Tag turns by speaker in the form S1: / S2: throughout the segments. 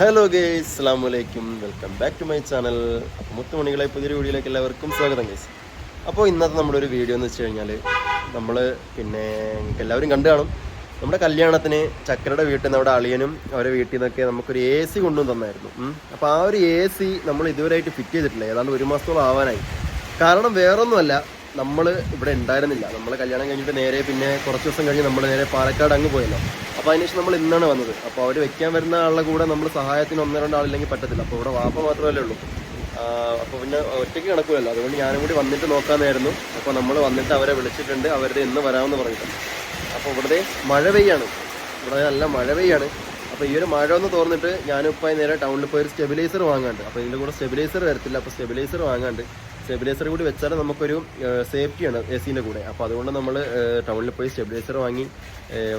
S1: Hello guys അസ്സാം വലൈക്കും welcome back to my channel മുത്തുമണികളെ പുതിയൊരു വീഡിയോയിലേക്ക് എല്ലാവർക്കും സ്വാഗതം ഗേസ് അപ്പോൾ ഇന്നത്തെ നമ്മുടെ ഒരു വീഡിയോ എന്ന് വെച്ച് കഴിഞ്ഞാൽ നമ്മൾ പിന്നെ എല്ലാവരും കണ്ടു കാണും. നമ്മുടെ കല്യാണത്തിന് ചക്കരയുടെ വീട്ടിൽ നിന്ന് അവിടെ അളിയനും അവരെ വീട്ടിൽ നിന്നൊക്കെ നമുക്കൊരു എ സി കൊണ്ടുവന്ന് തന്നായിരുന്നു. അപ്പോൾ ആ ഒരു എ സി നമ്മൾ ഇതുവരെയായിട്ട് ഫിറ്റ് ചെയ്തിട്ടില്ല. ഏതാണ്ട് ഒരു മാസത്തോളം ആവാനായി. കാരണം വേറൊന്നുമല്ല നമ്മൾ ഇവിടെ ഉണ്ടായിരുന്നില്ല. നമ്മൾ കല്യാണം കഴിഞ്ഞിട്ട് നേരെ പിന്നെ കുറച്ച് ദിവസം കഴിഞ്ഞ് നമ്മൾ നേരെ പാലക്കാട് അങ്ങ് പോയല്ലോ. അപ്പോൾ അതിനുശേഷം നമ്മൾ ഇന്നാണ് വന്നത്. അപ്പോൾ അവർ വെക്കാൻ വരുന്ന ആളുടെ കൂടെ നമ്മൾ സഹായത്തിന് ഒന്നോ രണ്ടോ ആളില്ലെങ്കിൽ പറ്റത്തില്ല. അപ്പോൾ ഇവിടെ വാപ്പ മാത്രമല്ലേ ഉള്ളൂ. അപ്പോൾ പിന്നെ ഒറ്റയ്ക്ക് കിടക്കുമല്ലോ അതുകൊണ്ട് ഞാനും കൂടി വന്നിട്ട് നോക്കാമെന്നായിരുന്നു അപ്പോൾ നമ്മൾ വന്നിട്ട് അവരെ വിളിച്ചിട്ടുണ്ട്. അവരുടെ ഇന്ന് വരാമെന്ന് പറഞ്ഞിട്ടുണ്ട് അപ്പോൾ ഇവിടുത്തെ മഴ പെയ്യാണ്. ഇവിടെ നല്ല മഴ പെയ്യാണ്. അപ്പോൾ ഈ ഒരു മഴ ഒന്ന് തോർന്നിട്ട് ഞാനിപ്പോൾ നേരെ ടൗണിൽ പോയി ഒരു സ്റ്റെബിലൈസർ വാങ്ങാണ്ട്. അപ്പോൾ ഇതിന്റെ കൂടെ സ്റ്റെബിലൈസർ വരത്തില്ല അപ്പോൾ സ്റ്റെബിലൈസർ വാങ്ങാണ്ട് സ്റ്റെബിലൈസർ കൂടി വെച്ചാൽ നമുക്കൊരു സേഫ്റ്റിയാണ് എ സിന്റെ കൂടെ. അപ്പോൾ അതുകൊണ്ട് നമ്മൾ ടൗണിൽ പോയി സ്റ്റെബിലൈസർ വാങ്ങി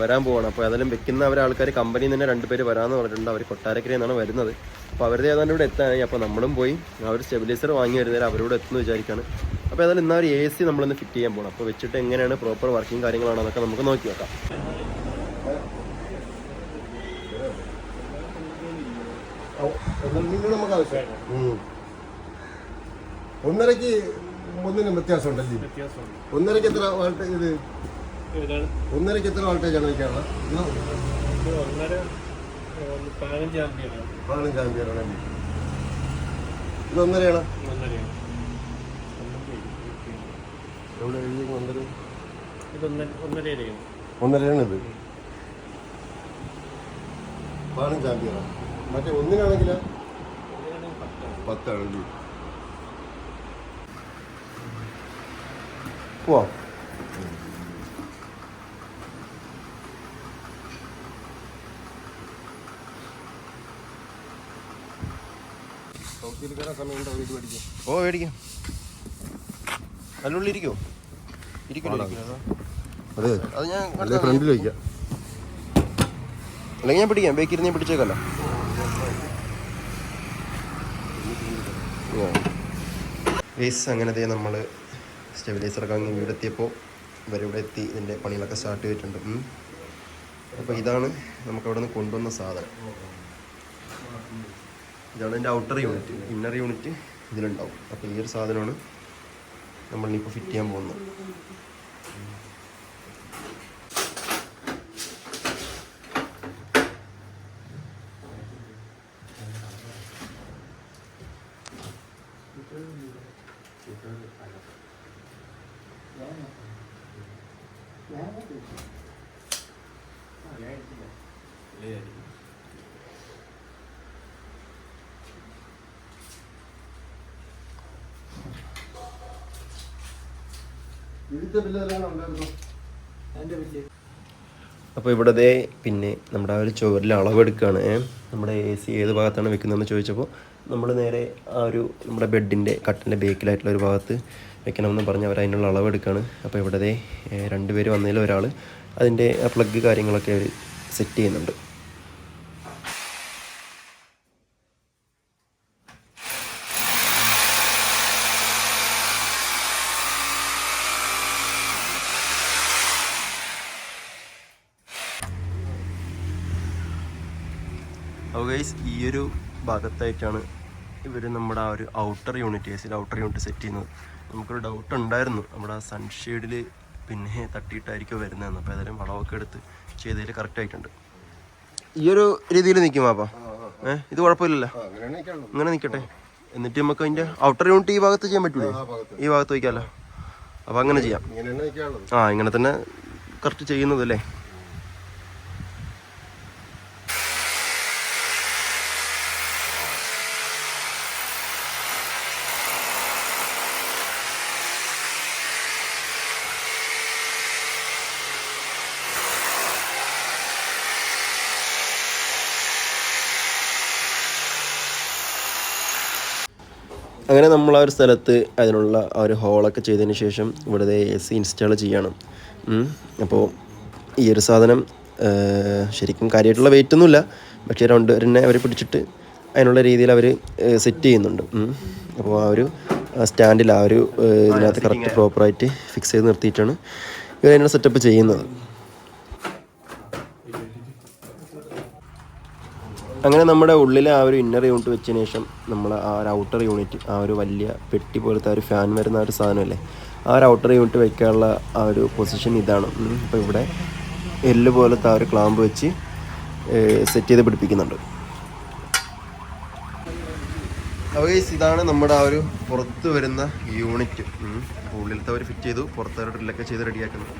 S1: വരാൻ പോവാണ്. അപ്പോൾ അതെല്ലാം വെക്കുന്ന അവർ ആൾക്കാർ കമ്പനിയിൽ തന്നെ രണ്ട് പേര് വരാമെന്ന് പറഞ്ഞിട്ടുണ്ട്. അവർ കൊട്ടാരക്കരയിൽ നിന്നാണ് വരുന്നത്. അപ്പോൾ അവരുടെ ഏതാണ്ട് ഇവിടെ എത്താനായി. അപ്പോൾ നമ്മളും പോയി ആ ഒരു സ്റ്റെബിലൈസർ വാങ്ങി വരുന്നേരം അവരോട് എത്തുമെന്ന് വിചാരിക്കുകയാണ് അപ്പോൾ ഏതായാലും ഇന്നാ ഒരു എ സി നമ്മളൊന്ന് ഫിറ്റ് ചെയ്യാൻ പോകണം അപ്പോൾ വെച്ചിട്ട് എങ്ങനെയാണ് പ്രോപ്പർ വർക്കിംഗ് കാര്യങ്ങളാണോ എന്നൊക്കെ നമുക്ക് നോക്കി നോക്കാം.
S2: നമുക്ക് ആവശ്യം ഒന്നരക്ക് ഒന്നിനും വ്യത്യാസമുണ്ടല്ലേ?
S3: വ്യത്യാസമുണ്ട്.
S2: ഒന്നരക്ക് എത്ര വോൾട്ടേജ് ഇത് ഒന്നരക്ക് എത്ര വോൾട്ടേജ് ആണ്
S3: ഒന്ന് പതിനഞ്ച്
S2: ആണല്ലേ ഇത് ഒന്നരയാണ്? എവിടെ എഴുതി ഒന്നര?
S3: ഒന്നരയാണ്
S2: ഇത്. പതിനഞ്ചാം തീയതി മറ്റേ ഒന്നിനാണെങ്കിൽ പത്താണല്ലേ
S1: പോവാം ഓ മേടിക്കാം. അതിനുള്ളിൽ ഇരിക്കോ
S2: അതെ.
S1: അത് ഞാൻ
S2: ഫ്രണ്ടിൽ വയ്ക്കാം.
S1: അല്ലെങ്കിൽ ഞാൻ പിടിക്കാം. ബേക്കിരുന്ന് ഞാൻ പിടിച്ചേക്കല്ലോ. വേസ് അങ്ങനത്തെ നമ്മൾ സ്റ്റെബിലൈസറൊക്കെ അങ്ങ് വീടെത്തിയപ്പോൾ ഇവരിവിടെ എത്തി ഇതിന്റെ പണികളൊക്കെ സ്റ്റാർട്ട് ചെയ്തിട്ടുണ്ട്. അപ്പോൾ ഇതാണ് നമുക്കവിടെ നിന്ന് കൊണ്ടുവന്ന സാധനം. ഇതാണ് എന്റെ ഔട്ടർ യൂണിറ്റ്. ഇന്നർ യൂണിറ്റ് ഇതിലുണ്ടാവും. അപ്പോൾ ഈ ഒരു സാധനമാണ് നമ്മളിനിപ്പോൾ ഫിറ്റ് ചെയ്യാൻ പോകുന്നത്. അപ്പോൾ ഇവിടെ ദേ പിന്നെ നമ്മുടെ ആ ഒരു ചുവരിൽ അളവെടുക്കുകയാണ്. നമ്മുടെ എ സി ഏത് ഭാഗത്താണ് വെക്കുന്നതെന്ന് ചോദിച്ചപ്പോൾ നമ്മൾ നേരെ ആ ഒരു നമ്മുടെ ബെഡിന്റെ കട്ടിന്റെ ബേക്കിലായിട്ടുള്ള ഒരു ഭാഗത്ത് വെക്കണമെന്ന് പറഞ്ഞ് അവർ അതിനുള്ള അളവെടുക്കുകയാണ് അപ്പോൾ ഇവിടെ ദേ ഏ, രണ്ട് പേര് വന്നതിൽ ഒരാൾ അതിന്റെ പ്ലഗ് കാര്യങ്ങളൊക്കെ അവർ സെറ്റ് ചെയ്യുന്നുണ്ട്. അപ്പോൾ ഗൈസ് ഈ ഒരു ഭാഗത്തായിട്ടാണ് ഇവർ നമ്മുടെ ആ ഒരു ഔട്ടർ യൂണിറ്റ് എ സിയിൽ ഔട്ടർ യൂണിറ്റ് സെറ്റ് ചെയ്യുന്നത്. നമുക്കൊരു ഡൗട്ട് ഉണ്ടായിരുന്നു. നമ്മുടെ ആ സൺഷെയ്ഡിൽ പിന്നെ തട്ടിയിട്ടായിരിക്കും വരുന്നതെന്ന്. അപ്പോൾ ഏതായാലും വളമൊക്കെ എടുത്ത് ചെയ്തതിൽ കറക്റ്റ് ആയിട്ടുണ്ട്. ഈ ഒരു രീതിയിൽ നിൽക്കും പാപ്പ ഏഹ് ഇത് കുഴപ്പമില്ലല്ലോ. അങ്ങനെ നിൽക്കട്ടെ എന്നിട്ട് നമുക്ക് അതിന്റെ ഔട്ടർ യൂണിറ്റ് ഈ ഭാഗത്ത് ചെയ്യാൻ പറ്റൂലേ? ഈ ഭാഗത്ത് വയ്ക്കാമല്ലോ അപ്പോൾ അങ്ങനെ ചെയ്യാം. ആ ഇങ്ങനെ തന്നെ കറക്റ്റ് ചെയ്യുന്നത് അല്ലേ? അങ്ങനെ നമ്മൾ ആ ഒരു സ്ഥലത്ത് അതിനുള്ള ആ ഒരു ഹോളൊക്കെ ചെയ്തതിന് ശേഷം ഇവിടുത്തെ എ സി ഇൻസ്റ്റാൾ ചെയ്യണം. അപ്പോൾ ഈ ഒരു സാധനം ശരിക്കും കാര്യമായിട്ടുള്ള വെയിറ്റ് ഒന്നുമില്ല. പക്ഷേ തന്നെ അവർ പിടിച്ചിട്ട് അതിനുള്ള രീതിയിൽ അവർ സെറ്റ് ചെയ്യുന്നുണ്ട്. അപ്പോൾ ആ ഒരു സ്റ്റാൻഡിൽ ആ ഒരു ഇതിനകത്ത് കറക്റ്റ് പ്രോപ്പറായിട്ട് ഫിക്സ് ചെയ്ത് നിർത്തിയിട്ടാണ് ഇവർ അതിനുള്ള സെറ്റപ്പ് ചെയ്യുന്നത്. അങ്ങനെ നമ്മുടെ ഉള്ളിലെ ആ ഒരു ഇന്നർ യൂണിറ്റ് വെച്ചതിന് ശേഷം നമ്മൾ ആ ഒരു ഔട്ടർ യൂണിറ്റ് ആ ഒരു വലിയ പെട്ടി പോലത്തെ ആ ഒരു ഫാൻ വരുന്ന ആ ഒരു സാധനമല്ലേ? ആ ഒരു ഔട്ടർ യൂണിറ്റ് വയ്ക്കാനുള്ള ആ ഒരു പൊസിഷൻ ഇതാണ്. ഇപ്പോൾ ഇവിടെ എല്ല് പോലത്തെ ആ ഒരു ക്ലാമ്പ് വെച്ച് സെറ്റ് ചെയ്ത് പിടിപ്പിക്കുന്നുണ്ട്. അപ്പോൾ ഇതാണ് നമ്മുടെ ആ ഒരു പുറത്ത് വരുന്ന യൂണിറ്റ് ഉള്ളിലത്തെ അവർ ഫിറ്റ് ചെയ്തു പുറത്തെ ഡ്രില്ലൊക്കെ ചെയ്ത് റെഡിയാക്കുന്നത്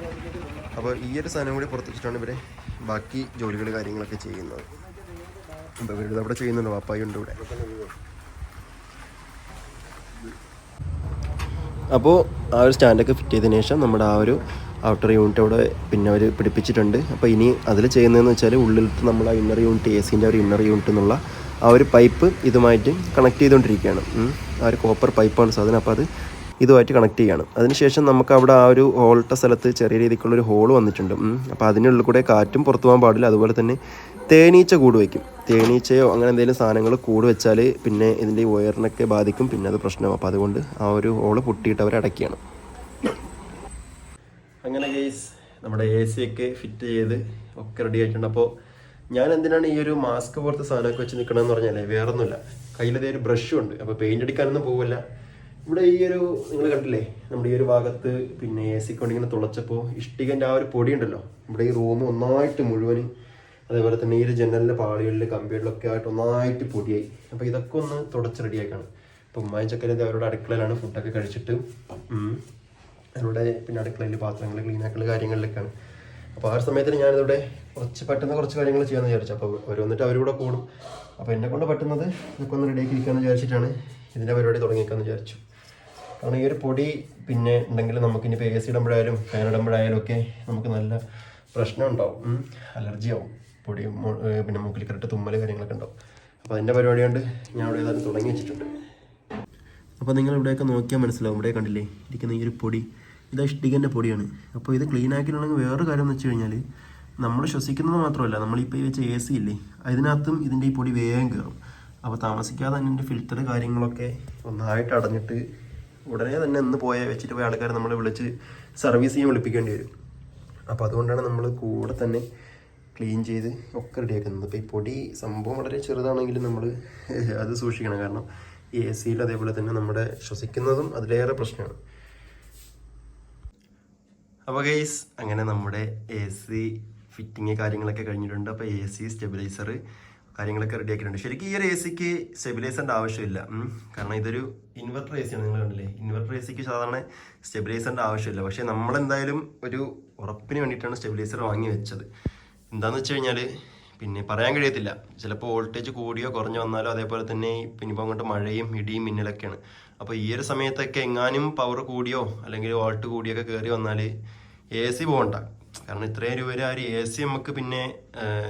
S1: അപ്പോൾ ഈ ഒരു സാധനം കൂടി പുറത്ത് വെച്ചിട്ടാണ് ഇവരെ ബാക്കി ജോലികൾ കാര്യങ്ങളൊക്കെ ചെയ്യുന്നത്. അപ്പോൾ ഇവരുടെ അവിടെ ചെയ്യുന്നുണ്ട് വാപ്പായി ഉണ്ട് ഇവിടെ. അപ്പോൾ ആ ഒരു സ്റ്റാൻഡൊക്കെ ഫിറ്റ് ചെയ്തതിന് ശേഷം നമ്മുടെ ആ ഒരു ഔട്ടർ യൂണിറ്റ് അവിടെ പിന്നെ അവർ പിടിപ്പിച്ചിട്ടുണ്ട്. അപ്പോൾ ഇനി അതിൽ ചെയ്യുന്നതെന്ന് വെച്ചാൽ ഉള്ളിലത്തെ നമ്മൾ ആ ഇന്നർ യൂണിറ്റ് എ സിന്റെ ഒരു ഇന്നർ യൂണിറ്റ് എന്നുള്ള ആ ഒരു പൈപ്പ് ഇതുമായിട്ട് കണക്ട് ചെയ്തുകൊണ്ടിരിക്കുകയാണ്. ആ ഒരു കോപ്പർ പൈപ്പാണ് സാധനം. അപ്പോൾ അത് ഇതുമായിട്ട് കണക്ട് ചെയ്യുകയാണ്. അതിനുശേഷം നമുക്ക് അവിടെ ആ ഒരു ഹോളിട്ട സ്ഥലത്ത് ചെറിയ രീതിക്കുള്ളൊരു ഹോൾ വന്നിട്ടുണ്ട്. അപ്പോൾ അതിനുള്ളിൽ കൂടെ കാറ്റും പുറത്തു പോകാൻ പാടില്ല. അതുപോലെ തന്നെ തേനീച്ച കൂട് വയ്ക്കും. തേനീച്ചയോ അങ്ങനെ എന്തെങ്കിലും സാധനങ്ങൾ കൂട് വെച്ചാൽ പിന്നെ ഇതിന്റെ വയറിനൊക്കെ ബാധിക്കും. പിന്നെ അത് പ്രശ്നമാണ് അപ്പോൾ അതുകൊണ്ട് ആ ഒരു ഹോൾ പൊട്ടിയിട്ട് അവർ അങ്ങനെ ഗെയ്സ് നമ്മുടെ എ സി ഒക്കെ ഫിറ്റ് ചെയ്ത് ഒക്കെ റെഡി ആയിട്ടുണ്ട്. അപ്പോൾ ഞാൻ എന്തിനാണ് ഈ ഒരു മാസ്ക് പോലത്തെ സാധനമൊക്കെ വെച്ച് നിൽക്കണമെന്ന് പറഞ്ഞാലേ വേറൊന്നുമില്ല. കയ്യിലതേ ഒരു ബ്രഷും ഉണ്ട്. അപ്പോൾ പെയിന്റ് അടിക്കാനൊന്നും പോവില്ല. ഇവിടെ ഈ ഒരു നിങ്ങൾ കണ്ടില്ലേ? നമ്മുടെ ഈ ഒരു ഭാഗത്ത് പിന്നെ എ സിക്ക് കൊണ്ട് ഇങ്ങനെ തുളച്ചപ്പോൾ ഇഷ്ടികന്റെ ആ ഒരു പൊടി ഉണ്ടല്ലോ. നമ്മുടെ ഈ റൂം ഒന്നായിട്ട് മുഴുവൻ അതേപോലെ തന്നെ ഈ ഒരു ജനലിന്റെ പാളികളിൽ കമ്പികളിലൊക്കെ ആയിട്ട് ഒന്നായിട്ട് പൊടിയായി. അപ്പോൾ ഇതൊക്കെ ഒന്ന് തുടച്ച് റെഡിയാക്കാണ് അപ്പോൾ ഉമ്മായും ചക്കരത് അവരുടെ അടുക്കളയിലാണ് ഫുഡൊക്കെ കഴിച്ചിട്ട് അവരുടെ പിന്നെ അടുക്കളയിൽ പാത്രങ്ങൾ ക്ലീൻ കാര്യങ്ങളിലൊക്കെയാണ്. അപ്പോൾ ആ സമയത്തിന് ഞാനിവിടെ കുറച്ച് പെട്ടെന്ന് കുറച്ച് കാര്യങ്ങൾ ചെയ്യാമെന്ന് വിചാരിച്ചു. അപ്പോൾ അവർ വന്നിട്ട് അവരൂടെ കൂടും. അപ്പോൾ എന്നെ കൊണ്ട് പറ്റുന്നത് ഇതൊക്കെ ഒന്ന് റെഡിയാക്കി ഇരിക്കാമെന്ന് വിചാരിച്ചിട്ടാണ് ഇതിന്റെ പരിപാടി തുടങ്ങിയിരിക്കാമെന്ന് വിചാരിച്ചു. കാരണം ഈ ഒരു പൊടി പിന്നെ ഉണ്ടെങ്കിൽ നമുക്ക് ഇപ്പോൾ എ സി ഇടുമ്പോഴായാലും ഫാൻ ഇടുമ്പോഴായാലും ഒക്കെ നമുക്ക് നല്ല പ്രശ്നം ഉണ്ടാവും. അലർജി ആവും പൊടി പിന്നെ മൂക്കിൽ കറക്റ്റ് തുമ്മൽ കാര്യങ്ങളൊക്കെ ഉണ്ടാവും. അപ്പോൾ അതിന്റെ പരിപാടി കൊണ്ട് ഞാൻ അവിടെ ഏതായാലും തുടങ്ങി വെച്ചിട്ടുണ്ട്. അപ്പോൾ നിങ്ങൾ ഇവിടെയൊക്കെ നോക്കിയാൽ മനസ്സിലാവും. ഇവിടെ കണ്ടില്ലേ? ഇരിക്കുന്ന ഈ ഒരു പൊടി. ഇത് ഇഷ്ടികന്റെ പൊടിയാണ്. അപ്പോൾ ഇത് ക്ലീൻ ആക്കിയിട്ടുണ്ടെങ്കിൽ വേറൊരു കാര്യം എന്ന് വെച്ച് കഴിഞ്ഞാൽ നമ്മൾ ശ്വസിക്കുന്നത് മാത്രമല്ല നമ്മളിപ്പോൾ ഈ വെച്ച എ സി ഇല്ലേ അതിനകത്തും ഇതിന്റെ ഈ പൊടി വേഗം കയറും അപ്പോൾ താമസിക്കാതെ ഇതിന്റെ ഫിൽറ്റർ കാര്യങ്ങളൊക്കെ ഒന്നായിട്ട് അടഞ്ഞിട്ട് ഉടനെ തന്നെ ഇന്ന് പോയ വെച്ചിട്ട് പോയ ആൾക്കാരെ നമ്മൾ വിളിച്ച് സർവീസ് ചെയ്യാൻ വിളിപ്പിക്കേണ്ടി വരും. അപ്പോൾ അതുകൊണ്ടാണ് നമ്മൾ കൂടെ തന്നെ ക്ലീൻ ചെയ്ത് ഒക്കെ റെഡിയാക്കുന്നത് അപ്പോൾ ഈ പൊടി സംഭവം വളരെ ചെറുതാണെങ്കിലും നമ്മൾ അത് സൂക്ഷിക്കണം. കാരണം ഈ എ സിയിൽ അതേപോലെ തന്നെ നമ്മുടെ ശ്വസിക്കുന്നതും അതിലേറെ പ്രശ്നമാണ്. അപ്പോൾ ഗൈസ് അങ്ങനെ നമ്മുടെ എ സി ഫിറ്റിങ് കാര്യങ്ങളൊക്കെ കഴിഞ്ഞിട്ടുണ്ട്. അപ്പോൾ എ സി സ്റ്റെബിലൈസർ കാര്യങ്ങളൊക്കെ റെഡി ആക്കിയിട്ടുണ്ട്. ശരിക്കും ഈ ഒരു എ സിക്ക് സ്റ്റെബിലൈസറിന്റെ ആവശ്യമില്ല. കാരണം ഇതൊരു ഇൻവെർട്ടർ എ സിയാണ് നിങ്ങൾ കണ്ടില്ലേ? ഇൻവെർട്ടർ എ സിക്ക് സാധാരണ സ്റ്റെബിലൈസറിന്റെ ആവശ്യമില്ല. പക്ഷേ നമ്മളെന്തായാലും ഒരു ഉറപ്പിന് വേണ്ടിയിട്ടാണ് സ്റ്റെബിലൈസർ വാങ്ങി വെച്ചത്. എന്താണെന്ന് വെച്ച് കഴിഞ്ഞാൽ പിന്നെ പറയാൻ കഴിയത്തില്ല. ചിലപ്പോൾ വോൾട്ടേജ് കൂടിയോ കുറഞ്ഞോ വന്നാലോ അതേപോലെ തന്നെ പിന്നെ ഇപ്പോൾ അങ്ങോട്ട് മഴയും ഇടിയും മിന്നലൊക്കെയാണ്. അപ്പോൾ ഈ ഒരു സമയത്തൊക്കെ എങ്ങാനും പവർ കൂടിയോ അല്ലെങ്കിൽ വോൾട്ട് കൂടിയൊക്കെ കയറി വന്നാൽ എ സി പോകണ്ട. കാരണം ഇത്രയും രൂപ ആ ഒരു എ സി നമുക്ക് പിന്നെ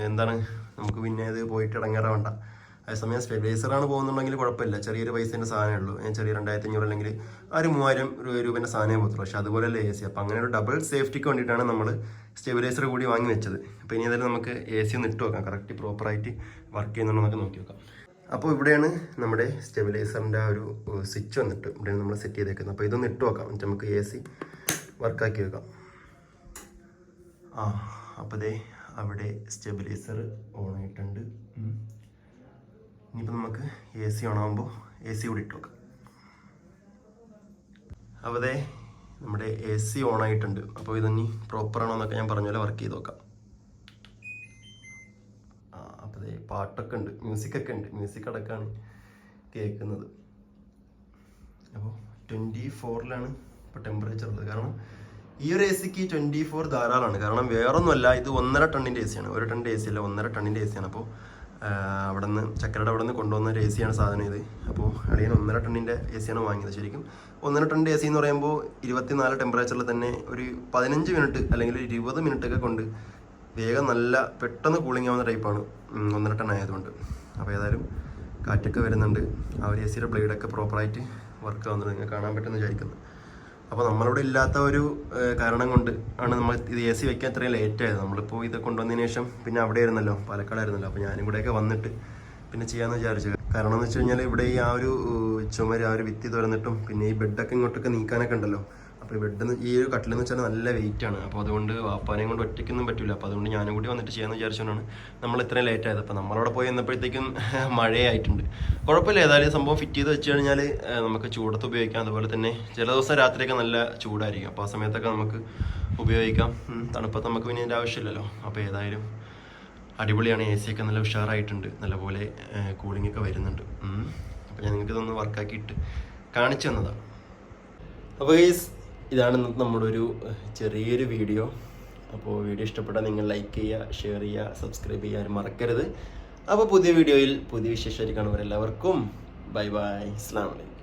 S1: എന്താണ്? നമുക്ക് പിന്നെ അത് പോയിട്ട് ഇടങ്ങാറാവണ്ട. അതേസമയം സ്റ്റെബിലൈസറാണ് പോകുന്നുണ്ടെങ്കിൽ കുഴപ്പമില്ല. ചെറിയൊരു പൈസേന്റെ സാധനമേ ഉള്ളൂ. ചെറിയ രണ്ടായിരത്തി അഞ്ഞൂറ് അല്ലെങ്കിൽ ആ ഒരു മൂവായിരം രൂപ രൂപേന്റെ സാധനമേ പോകത്തുള്ളൂ. പക്ഷേ അതുപോലെയല്ല എ സി അപ്പോൾ അങ്ങനെ ഒരു ഡബിൾ സേഫ്റ്റിക്ക് വേണ്ടിയിട്ടാണ് നമ്മൾ സ്റ്റെബിലൈസർ കൂടി വാങ്ങി വെച്ചത്. അപ്പോൾ ഇനി ഏതായാലും നമുക്ക് എ സി ഒന്ന് ഇട്ട് നോക്കാം. കറക്റ്റ് പ്രോപ്പറായിട്ട് വർക്ക് ചെയ്യുന്നുണ്ടോ എന്നൊക്കെ നോക്കി നോക്കാം. അപ്പോൾ ഇവിടെയാണ് നമ്മുടെ സ്റ്റെബിലൈസറിന്റെ ആ ഒരു സ്വിച്ച് വന്നിട്ട് ഇവിടെയാണ് നമ്മൾ സെറ്റ് ചെയ്തേക്കുന്നത്. അപ്പോൾ ഇതൊന്ന് ഇട്ട് നോക്കാം. നമുക്ക് എ സി വർക്കാക്കി വെക്കാം. ആ അപ്പോൾ ദേ അവിടെ സ്റ്റെബിലൈസർ ഓൺ ആയിട്ടുണ്ട്. ഇനിയിപ്പോൾ നമുക്ക് എ സി ഓൺ ആകുമ്പോൾ എ സി കൂടി ഇട്ട് ദേ നമ്മുടെ എ സി ഓൺ ആയിട്ടുണ്ട് അപ്പോൾ ഇതൊന്നി പ്രോപ്പർ ആണോ എന്നൊക്കെ ഞാൻ പറഞ്ഞ പോലെ വർക്ക് ചെയ്ത് നോക്കാം. ആ അപ്പോൾ ദേ പാട്ടൊക്കെ ഉണ്ട്. മ്യൂസിക്കൊക്കെ ഉണ്ട്. മ്യൂസിക് അടക്കമാണ് കേൾക്കുന്നത്. അപ്പോൾ ട്വന്റി ഫോറിലാണ് ഇപ്പോൾ ടെമ്പറേച്ചർ ഉള്ളത്. കാരണം ഈ ഒരു എ സിക്ക് ട്വന്റി ഫോർ ധാരാളമാണ് കാരണം വേറൊന്നുമല്ല ഇത് ഒന്നര ടണ്ണിന്റെ എ സിയാണ് ഒരു ടണ്ണിന്റെ എ സി അല്ല ഒന്നര ടണ്ണിന്റെ എ സിയാണ് അപ്പോൾ അവിടെ നിന്ന് ചക്കരയുടെ അവിടെ നിന്ന് കൊണ്ടുവന്ന ഒരു എ സിയാണ് സാധനം ഇത്. അപ്പോൾ അളിയൻ ഒന്നര ടണ്ണിന്റെ എ സിയാണ് വാങ്ങിയത് ശരിക്കും. ഒന്നര ടണ്ണിന്റെ എ സി എന്ന് പറയുമ്പോൾ ഇരുപത്തിനാല് ടെമ്പറേച്ചറിൽ തന്നെ ഒരു പതിനഞ്ച് മിനിറ്റ് അല്ലെങ്കിൽ ഒരു ഇരുപത് മിനിറ്റൊക്കെ കൊണ്ട് വേഗം നല്ല പെട്ടെന്ന് കൂളിംഗ് ആവുന്ന ടൈപ്പാണ് ഒന്നര ടൺ ആയതുകൊണ്ട്. അപ്പോൾ ഏതായാലും കാറ്റൊക്കെ വരുന്നുണ്ട്. ആ ഒരു എ സിയുടെ ബ്ലേഡൊക്കെ പ്രോപ്പറായിട്ട് വർക്ക് ആവുന്നുണ്ട്. നിങ്ങൾക്ക് കാണാൻ പറ്റുമെന്ന് വിചാരിക്കുന്നു. അപ്പോൾ നമ്മളിവിടെ ഇല്ലാത്ത ഒരു കാരണം കൊണ്ട് ആണ് നമ്മൾ ഇത് എ സി വെക്കാൻ ഇത്രയും ലേറ്റ് ആയത്. നമ്മളിപ്പോൾ ഇത് കൊണ്ടുവന്നതിന് ശേഷം പിന്നെ അവിടെ ആയിരുന്നല്ലോ പാലക്കാടായിരുന്നല്ലോ. അപ്പോൾ ഞാനും കൂടെയൊക്കെ വന്നിട്ട് പിന്നെ ചെയ്യാമെന്ന് വിചാരിച്ചു. കാരണം എന്ന് വെച്ച് കഴിഞ്ഞാൽ ഇവിടെ ഈ ആ ഒരു ചുമര് ആ ഒരു ഭിത്തി തുറന്നിട്ടും പിന്നെ ഈ ബെഡൊക്കെ ഇങ്ങോട്ടൊക്കെ നീക്കാനൊക്കെ ഉണ്ടല്ലോ. അപ്പോൾ ഇവിടുന്ന് ഈ ഒരു കട്ടിൽ എന്ന് വെച്ചാൽ നല്ല വെയിറ്റ് ആണ്. അപ്പോൾ അതുകൊണ്ട് വാപ്പാനെയും കൊണ്ട് ഒറ്റയ്ക്കൊന്നും പറ്റില്ല അപ്പോൾ അതുകൊണ്ട് ഞാനും കൂടി വന്നിട്ട് ചെയ്യാമെന്ന് വിചാരിച്ചുകൊണ്ടാണ് നമ്മൾ ഇത്രയും ലേറ്റ് ആയത്. അപ്പോൾ നമ്മളവിടെ പോയി എന്നപ്പോഴത്തേക്കും മഴയായിട്ടുണ്ട്. കുഴപ്പമില്ല. ഏതായാലും സംഭവം ഫിറ്റ് ചെയ്ത് വെച്ച് കഴിഞ്ഞാൽ നമുക്ക് ചൂടത്ത് ഉപയോഗിക്കാം. അതുപോലെ തന്നെ ചില ദിവസം രാത്രിയൊക്കെ നല്ല ചൂടായിരിക്കും. അപ്പോൾ ആ സമയത്തൊക്കെ നമുക്ക് ഉപയോഗിക്കാം. തണുപ്പത്ത് നമുക്ക് പിന്നെ അതിന്റെ ആവശ്യമില്ലല്ലോ. അപ്പോൾ ഏതായാലും അടിപൊളിയാണ്. എ സി ഒക്കെ നല്ല ഉഷാറായിട്ടുണ്ട്. നല്ലപോലെ കൂളിംഗ് ഒക്കെ വരുന്നുണ്ട്. അപ്പോൾ ഞാൻ നിങ്ങൾക്ക് ഇതൊന്ന് വർക്കാക്കിയിട്ട് കാണിച്ചു തന്നതാണ് അപ്പോൾ ഗൈസ് ഇതാണ് ഇന്നത്തെ നമ്മുടെ ഒരു ചെറിയൊരു വീഡിയോ. അപ്പോൾ വീഡിയോ ഇഷ്ടപ്പെട്ടാൽ നിങ്ങൾ ലൈക്ക് ചെയ്യുക ഷെയർ ചെയ്യുക സബ്സ്ക്രൈബ് ചെയ്യുക ചെയ്യാൻ മറക്കരുത്. അപ്പോൾ പുതിയ വീഡിയോയിൽ പുതിയ വിശേഷമായിട്ട് എല്ലാവർക്കും ബൈ ബൈ അസ്സാം വലൈക്കും